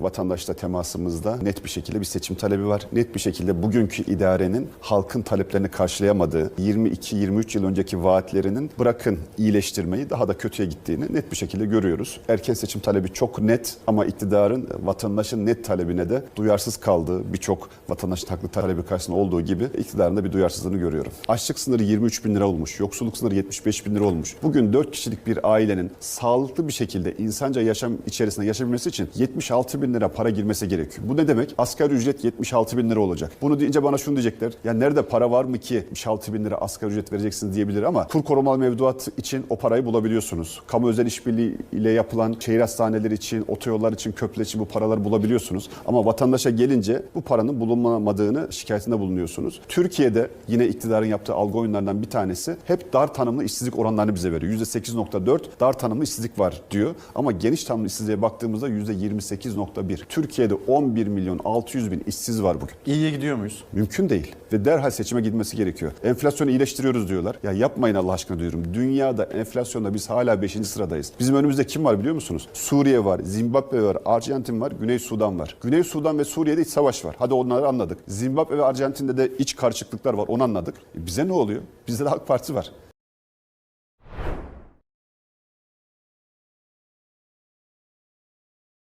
Vatandaşla temasımızda net bir şekilde bir seçim talebi var. Net bir şekilde bugünkü idarenin halkın taleplerini karşılayamadığı, 22-23 yıl önceki vaatlerinin bırakın iyileştirmeyi daha da kötüye gittiğini net bir şekilde görüyoruz. Erken seçim talebi çok net ama iktidarın vatandaşın net talebine de duyarsız kaldığı birçok vatandaşın haklı talebi karşısında olduğu gibi iktidarın da bir duyarsızlığını görüyorum. Açlık sınırı 23 bin lira olmuş, yoksulluk sınırı 75 bin lira olmuş. Bugün 4 kişilik bir ailenin sağlıklı bir şekilde insanca yaşam içerisinde yaşayabilmesi için 76 bin lira para girmesi gerekiyor. Bu ne demek? Asgari ücret 76 bin lira olacak. Bunu deyince bana şunu diyecekler. Ya nerede para var mı ki 76 bin lira asgari ücret vereceksiniz diyebilir ama kur korumalı mevduat için o parayı bulabiliyorsunuz. Kamu özel işbirliği ile yapılan şehir hastaneleri için, otoyollar için, köprüler için bu paraları bulabiliyorsunuz. Ama vatandaşa gelince bu paranın bulunmadığını şikayetinde bulunuyorsunuz. Türkiye'de yine iktidarın yaptığı algı oyunlarından bir tanesi hep dar tanımlı işsizlik oranlarını bize veriyor. %8.4 dar tanımlı işsizlik var diyor. Ama geniş tanımlı işsizliğe baktığımızda %28.1. Türkiye'de 11 milyon 600 bin işsiz var bugün. İyiye gidiyor muyuz? Mümkün değil ve derhal seçime gidilmesi gerekiyor. Enflasyonu iyileştiriyoruz diyorlar. Ya yapmayın Allah aşkına diyorum. Dünyada enflasyonda biz hala 5. sıradayız. Bizim önümüzde kim var biliyor musunuz? Suriye var, Zimbabwe var, Arjantin var, Güney Sudan var. Güney Sudan ve Suriye'de iç savaş var. Hadi onları anladık. Zimbabwe ve Arjantin'de de iç karışıklıklar var. Onu anladık. E bize ne oluyor? Bizde de AK Parti var.